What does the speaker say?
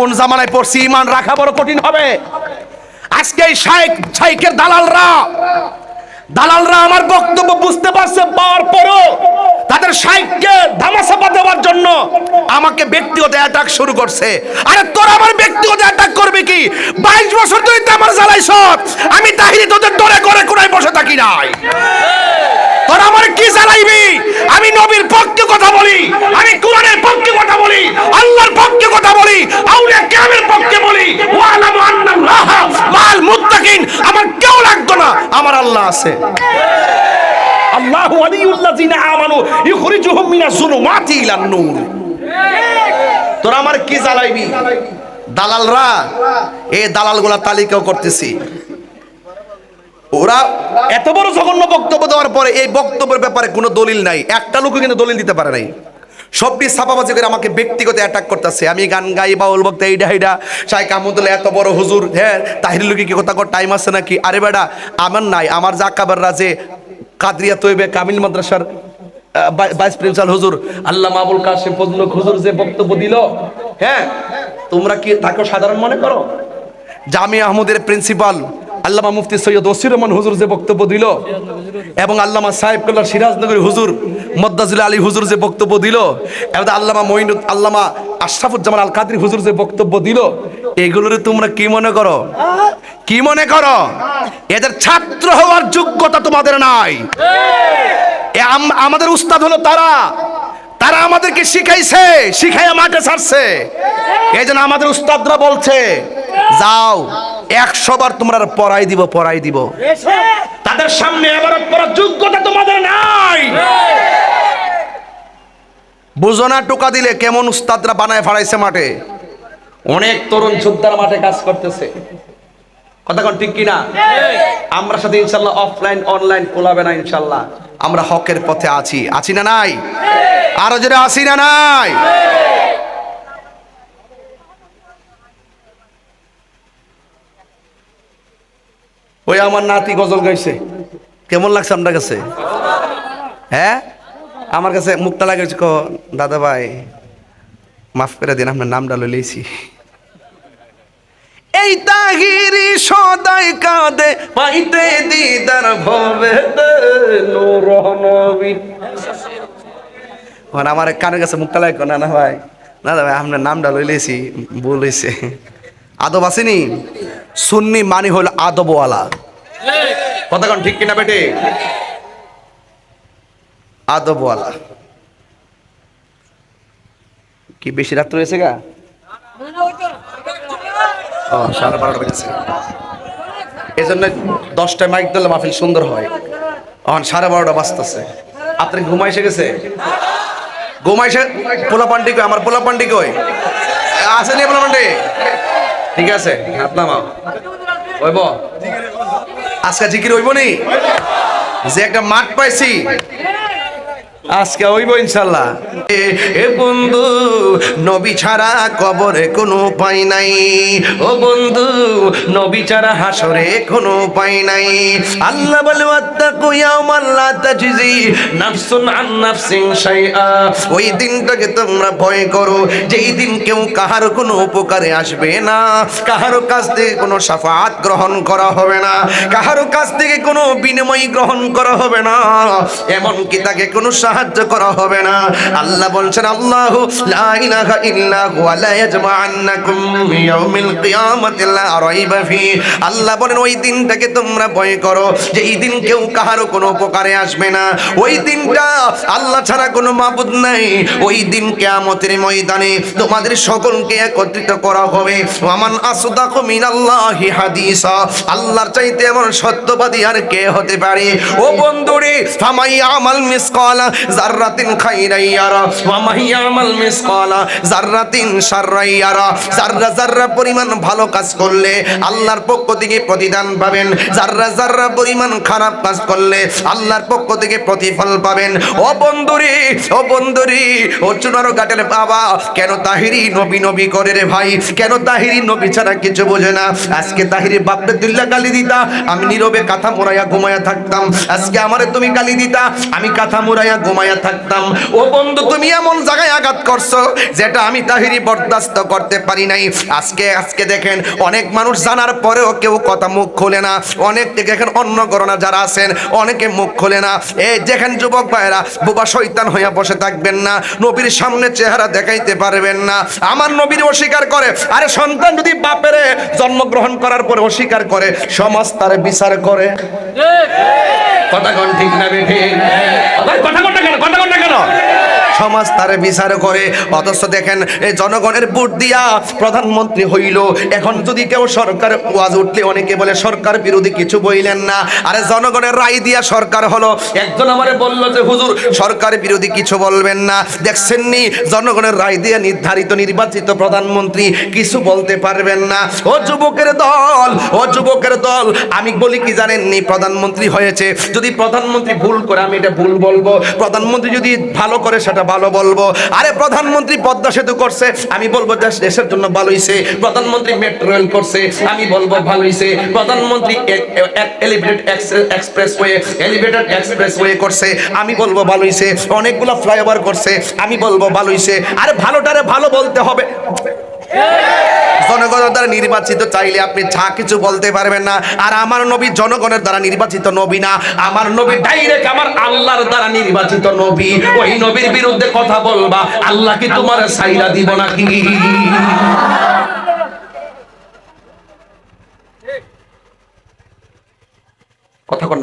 কোন জামানায় পড়ছি ইমান রাখা বড় কঠিন হবে। আজকে এই শাইক শাইকের দালালরা দালালরা আমার বক্তব্য বুঝতে পারছে, পাওয়ার পরও তাদের শাইককে ধামাচাপা দেওয়ার জন্য আমাকে ব্যক্তিগত অ্যাটাক শুরু করছে। আরে তোরা আমার ব্যক্তিগত অ্যাটাক করবে কি? বাইশ বছর তুই তো আমার জ্বালাই আমি তাহিরি তোদের ডরে করে কোনায় বসে থাকি নাই। তোরা আমার কি জ্বালাইবি? আমি নবীর পক্ষে কথা বলি আমি কোরআনের পক্ষে কথা বলি আল্লাহর পক্ষে কথা বলি আউলিয়া কেরামের পক্ষে বলি ওয়ালামু আন্নাল্লাহ মাল মুত্তাকিন আমার কেউ লাগতো না আমার আল্লাহ আছে। আল্লাহু ওয়ালিউল্লাযিনা আমানু ইখরিজুহুম মিনাজ যুলুমাতি ইলান নূর। তোরা আমার কি জ্বালাইবি? দালালরা এই দালালগুলা তালিকাও করতেছি। ওরা এত বড় জঘন্য বক্তব্য দেওয়ার পরে এই বক্তব্যের ব্যাপারে কোনো দলিল নাই। একটা লোকও কিন্তু দলিল দিতে পারে নাই। সবটি ছাপাবাজি করে আমাকে ব্যক্তিগত অ্যাটাক করতেছে। আমি গান গাই, বাউল বক্তা, এইডা এইডা শাই কামুদুল্লাহ এত বড় হুজুর হ্যাঁ তাহির লোকে কি কথা টাইম আছে নাকি? আরে বেডা আমার নাই, আমার জাকাবার রাজে, কাদরিয়া তৈবে কামিল মাদ্রাসার ভাইস প্রিন্সিপাল হুজুর আল্লাহ মাবুল কাসিম ফজলুল হুজুর যে বক্তব্য দিল হ্যাঁ তোমরা কি তাকে সাধারণ মনে করো? জামি আহমদের প্রিন্সিপাল আল্লামা মুফতি সৈয়দ ওসির রহমান হুজুর যে বক্তব্য দিল এবং আল্লামা সাহেব কল্লার সিরাজনগরী হুজুর মদ্দাজুল আলী হুজুর যে বক্তব্য দিল, এবং আল্লামা মঈনুদ, আল্লামা আশরাফুজ্জামান আল কাদরি হুজুর যে বক্তব্য দিল, এগুলোরে তোমরা কি মনে করো? কি মনে করো? এদের ছাত্র হওয়ার যোগ্যতা তোমাদের নাই। আমাদের উস্তাদ হলো তারা। তারা আমাদেরকে শিখাইছে, শিখাইয়া মাঠে ছাড়ছে। এই জন্য আমাদের উস্তাদরা বলছে, যাও। একশো বার তোমরা পড়াই দিব পড়াই দিব। তাদের সামনে এবার পড়ার যোগ্যতা তোমাদের নাই। বুঝো না টোকা দিলে কেমন উস্তাদরা বানায় ফাড়াইছে মাঠে। অনেক তরুণ যোদ্ধারা মাঠে কাজ করতেছে। কথা কোন ঠিক কিনা? আমরা সাথে ইনশাল্লাহ অফলাইন অনলাইন কোলাবে না ইনশাল্লাহ। আমরা হকের পথে আছি। আছি না নাই? আরও যেটা আছি না নাই? ওই আমার নাতি গজল গাইছে। কেমন লাগছে আপনার কাছে? হ্যাঁ? আমার কাছে মুক্তা লাগাইছে ক, দাদা ভাই, মাফ করে দিন, আপনার নামটা লইলেছি এই তাহিরি সদাই কাঁদে, পাইতে দিদার ভবে নূর নবী। আমার কানের কাছে মুক্তা লাগে না না ভাই না ভাই, আপনার নামটা লইলেছি ভুল হয়েছে আদব আসেনি সুন্নি মানি হল আদবওয়ালা। কথা কোন ঠিক কিনা বেটে? আদবওয়ালা। কি বেশি রাত্র হয়েছে গা? সাড়ে বারোটা বেজেছে। এই জন্য দশটায় মাইক দিলে মাহফিল সুন্দর হয়। এখন সাড়ে বারোটা বাজতেছে। আপনার ঘুমাই গেছে? ঘুমাইছে পোলা পান্ডি কই? আমার পোলা পান্ডি কই? আছে নি পোলা পান্ডি ঠিক আছে হাত নামাও। হইব আজকে জিকির হইব নি যে একটা মাঠ পাইছি আজকে হইব ইনশাল্লাহ। এ বন্ধু, নবী ছাড়া কবরে কোনো উপায় নাই। ও বন্ধু, নবী ছাড়া হাসরে কোনো উপায় নাই। আল্লাহ বলে, ওয়াত্তাকু ইয়াওমান লা তাজজি নাফসুন আন নাফসিন শাইআ। ওই দিনটাকে তোমরা ভয় করো। যেই দিন কেউ কাহার কোনো উপকারে আসবে না। কাহারো কাছ থেকে কোনো সাফাত গ্রহণ করা হবে না। কাহারো কাছ থেকে কোনো বিনিময় গ্রহণ করা হবে না। এমনকি তাকে কোনো সাহায্য করা হবে না। আল্লাহ বলছেন, আল্লাহ লা ইলাহা ইল্লা হুয়া, লা ইয়াজমাআন্নাকুম ইয়াউমিল কিয়ামাতি লা রাইবা ফি আল্লাহ বলেন, ওই দিনটাকে তোমরা ভয় করো, যে এই দিন কেউ কাহারও কোনো উপকারে আসবে না। ওই দিনটা আল্লাহ ছাড়া কোনো মাবুদ নাই। ওই দিন কিয়ামতের ময়দানে তোমাদের সকলকে একত্রিত করা হবে। ওয়ামান আসদাকু মিনাল্লাহি হাদিসা। আল্লাহর চাইতে এমন সত্যবাদী আর কে হতে পারে? ও বন্ধুরে, ফামাই আমাল মিসকালা জাররাতিন খাইরাইয়ারা, ওয়া মাহিয়ামাল মিসকালা, জাররাতিন শাররাইয়ারা। জাররা জাররা পরিমাণ ভালো কাজ করলে আল্লাহর পক্ষ থেকে প্রতিদান পাবেন। জাররা জাররা পরিমাণ খারাপ কাজ করলে আল্লাহর পক্ষ থেকে প্রতিফল পাবেন। ও বন্ধুরে ও বন্ধুরে, ও চুনারো ঘাটের বাবা, কেন তাহিরি নবী নবী করে রে ভাই? কেন তাহিরি নবী ছাড়া কিছু বোঝে না? আজকে তাহিরি বাপরে দুল্লা গালি দিতা, আমি নীরবে কাঁথা মোড়াইয়া ঘুমাইয়া থাকতাম। আজকে আমারে তুমি গালি দিতা, আমি কাঁথা মোড়াইয়া ঘুমাই ঘুমাইয়া থাকতাম। ও বন্ধু তুমি এমন জায়গায় আঘাত করছ যেটা আমি তাহিরি বরদাস্ত করতে পারি নাই। আজকে আজকে দেখেন অনেক মানুষ জানার পরেও কেউ কথা মুখ খোলে না। অনেক দেখেন অন্য গণনা যারা আছেন অনেকে মুখ খোলে না। এই দেখেন যুবক ভাইরা বোবা শৈতান হইয়া বসে থাকবেন না। নবীর সামনে চেহারা দেখাইতে পারবেন না। আমার নবীর অস্বীকার করে আরে সন্তান যদি বাপের জন্মগ্রহণ করার পরে অস্বীকার করে সমাজ তার বিচার করে। কথা কোন ঠিক না বেঠে? ভাই কথা কোনটা কেন কথা কোনটা কেন? সমাজ তার বিচার করে। অথচ দেখেন এই জনগণের ভোট দিয়া প্রধানমন্ত্রী হইল। এখন যদি কেউ সরকার ওয়াজ উঠলে অনেকে বলে, সরকার বিরোধী কিছু বইলেন না। আরে জনগণের রায় দিয়া সরকার হলো। একজন আমারে বলল যে, হুজুর, সরকার বিরোধী কিছু বলবেন না। দেখছেন নি জনগণের রায় দিয়ে নির্ধারিত নির্বাচিত প্রধানমন্ত্রী কিছু বলতে পারবেন না। ও যুবকের দল, ও যুবকের দল, আমি বলি কি জানেননি? প্রধানমন্ত্রী হয়েছে। যদি প্রধানমন্ত্রী ভুল করে, আমি এটা ভুল বলব। প্রধানমন্ত্রী যদি ভালো করে সেটা ভালো বলব। আরে প্রধানমন্ত্রী পদ্মা সেতু করছে, আমি বলব দেশের জন্য ভালো হয়েছে প্রধানমন্ত্রী মেট্রো রেল করছে, আমি বলব ভালো হয়েছে প্রধানমন্ত্রী elevated expressway elevated expressway করছে, আমি বলব ভালো হয়েছে অনেকগুলো ফ্লাইওভার করছে, আমি বলব ভালো হয়েছে আরে ভালোটারে ভালো বলতে হবে। জনগণের দ্বারা নির্বাচিত চাইলে আপনি যা কিছু বলতে পারবেন না। আর আমার নবী জনগণের দ্বারা নির্বাচিত নবী না। আমার নবী ডাইরেক্ট আমার আল্লাহর দ্বারা নির্বাচিত নবী। ওই নবীর বিরুদ্ধে কথা বলবা, আল্লাহ কি তোমার সাইরা দিব নাকি? কথা কন